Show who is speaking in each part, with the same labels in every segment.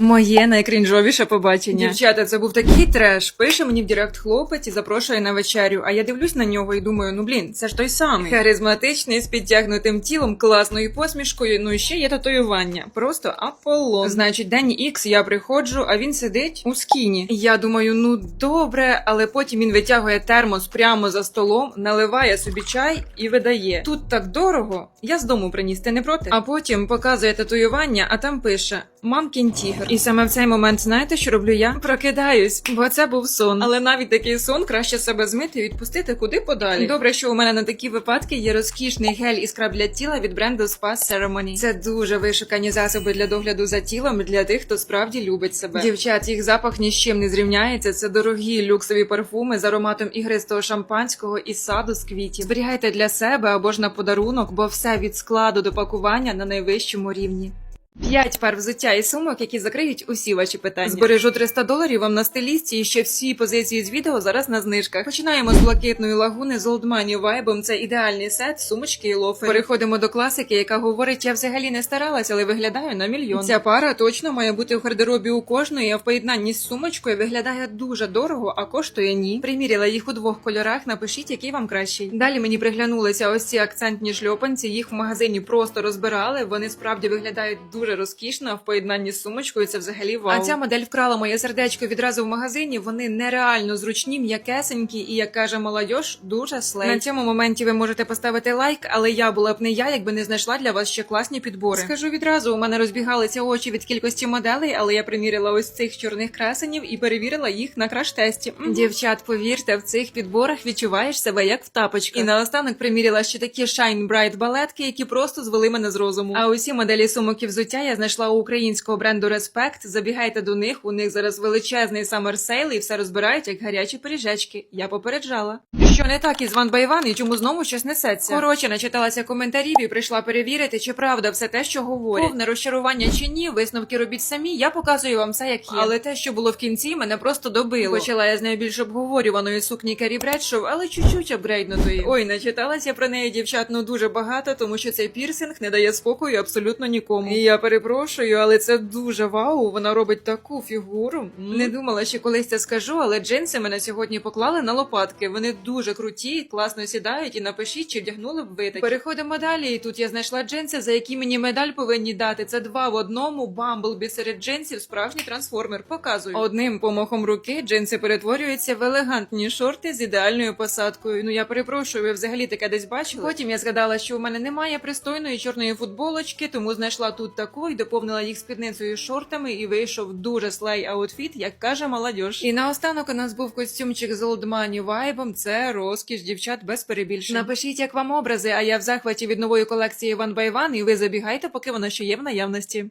Speaker 1: Моє найкрінжовіше побачення. Дівчата, це був такий треш. Пише мені в Директ хлопець і запрошує на вечерю. А я дивлюсь на нього і думаю, ну блін, це ж той самий. Харизматичний, з підтягнутим тілом, класною посмішкою. Ну і ще є татуювання. Просто Аполлон. Значить, день ікс я приходжу, а він сидить у скіні. Я думаю, ну добре, але потім він витягує термос прямо за столом, наливає собі чай і видає. Тут так дорого. Я з дому приніс, ти не проти? А потім показує татуювання, а там пише Мамкін тігр. І саме в цей момент знаєте, що роблю я? Прокидаюсь, бо це був сон. Але навіть такий сон краще себе змити і відпустити куди подалі. Добре, що у мене на такі випадки є розкішний гель і скраб для тіла від бренду Spa Ceremony. Це дуже вишукані засоби для догляду за тілом для тих, хто справді любить себе. Дівчат, їх запах ні з чим не зрівняється. Це дорогі люксові парфуми з ароматом ігристого шампанського і саду з квітів. Зберігайте для себе або ж на подарунок, бо все від складу до пакування на найвищому рівні. П'ять пар взуття і сумок, які закриють усі ваші питання. Збережу 300 доларів вам на стилісті, і ще всі позиції з відео зараз на знижках. Починаємо з блакитної лагуни з Old Money вайбом. Це ідеальний сет, сумочки і лофери. Переходимо до класики, яка говорить, я взагалі не старалась, але виглядаю на мільйон. Ця пара точно має бути в гардеробі у кожної, а в поєднанні з сумочкою виглядає дуже дорого, а коштує ні. Приміряла їх у двох кольорах. Напишіть, який вам кращий. Далі мені приглянулися ось ці акцентні шльопанці. Їх в магазині просто розбирали. Вони справді виглядають дуже розкішно. а В поєднанні з сумочкою це взагалі вау. А ця модель вкрала моє сердечко відразу в магазині. Вони нереально зручні, м'якесенькі, і як каже молодь, дуже слей. На цьому моменті ви можете поставити лайк, але я була б не я, якби не знайшла для вас ще класні підбори. Скажу відразу, у мене розбігалися очі від кількості моделей, але я приміряла ось цих чорних красенів і перевірила їх на краш-тесті. Дівчат, повірте, в цих підборах відчуваєш себе як в тапочках. І наостанок приміряла ще такі Shine Bright балетки, які просто звели мене з розуму. А усі моделі сумок і взуття я знайшла у українського бренду Respect. Забігайте до них. У них зараз величезний sale і все розбирають як гарячі пиріжечки. Я попереджала. Що не так із by One і чому знову щось несеться? Коротше, начиталася коментарів і прийшла перевірити, чи правда все те, що говорять. Повне розчарування чи ні, висновки робіть самі. Я показую вам все, як є. Але те, що було в кінці, мене просто добило. Почала я з нею більш обговорюваної сукні Керрі Бредшоу, але чуть-чуть апгрейднутої. Ой, начиталася про неї дівчат ну дуже багато, тому що цей пірсинг не дає спокою абсолютно нікому. І я перепрошую, але це дуже вау. Вона робить таку фігуру. Не думала, що колись це скажу, але джинси мене сьогодні поклали на лопатки. Вони дуже круті, класно сідають. І напишіть, чи вдягнули б ви такі. Переходимо далі. І тут я знайшла джинси, за які мені медаль повинні дати. Це два в одному. Бамблбі серед джинсів, справжній трансформер. Показую. Одним помахом руки джинси перетворюються в елегантні шорти з ідеальною посадкою. Ну я перепрошую, ви взагалі таке десь бачили? Потім я згадала, що у мене немає пристойної чорної футболочки, тому знайшла тут таку і доповнила їх спідницею шортами, і вийшов дуже слей аутфіт, як каже молодь. І наостанок у нас був костюмчик з Money вайбом. Це розкіш дівчат без перебільшень. Напишіть, як вам образи, а я в захваті від нової колекції One by One, і ви забігайте, поки вона ще є в наявності.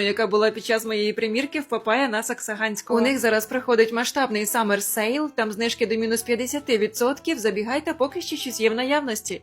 Speaker 1: яка була під час моєї примірки в Папая на Саксаганського. У них зараз проходить масштабний Summer Sale, там знижки до мінус 50%. Забігайте, поки ще щось є в наявності.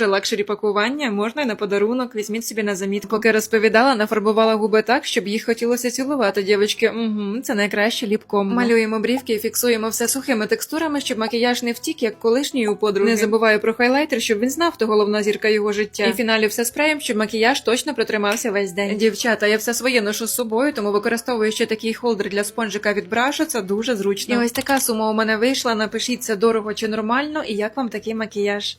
Speaker 1: лакшері пакування. Можна й на подарунок. Візьміть собі на заміт. Поки розповідала, нафарбувала губи так, щоб їх хотілося цілувати. Дівчатки, угу, це найкраще ліпком. Малюємо брівки і фіксуємо все сухими текстурами, щоб макіяж не втік, як колишній у подруги. Не забуваю про хайлайтер, щоб він знав, хто головна зірка його життя. І в фіналі все спреєм, щоб макіяж точно протримався весь день. Дівчата, я все своє ношу з собою, тому використовую ще такий холдер для спонжика від брашу. Це дуже зручно. І ось така сума у мене вийшла. Напишіть це дорого чи нормально, і як вам такий макіяж.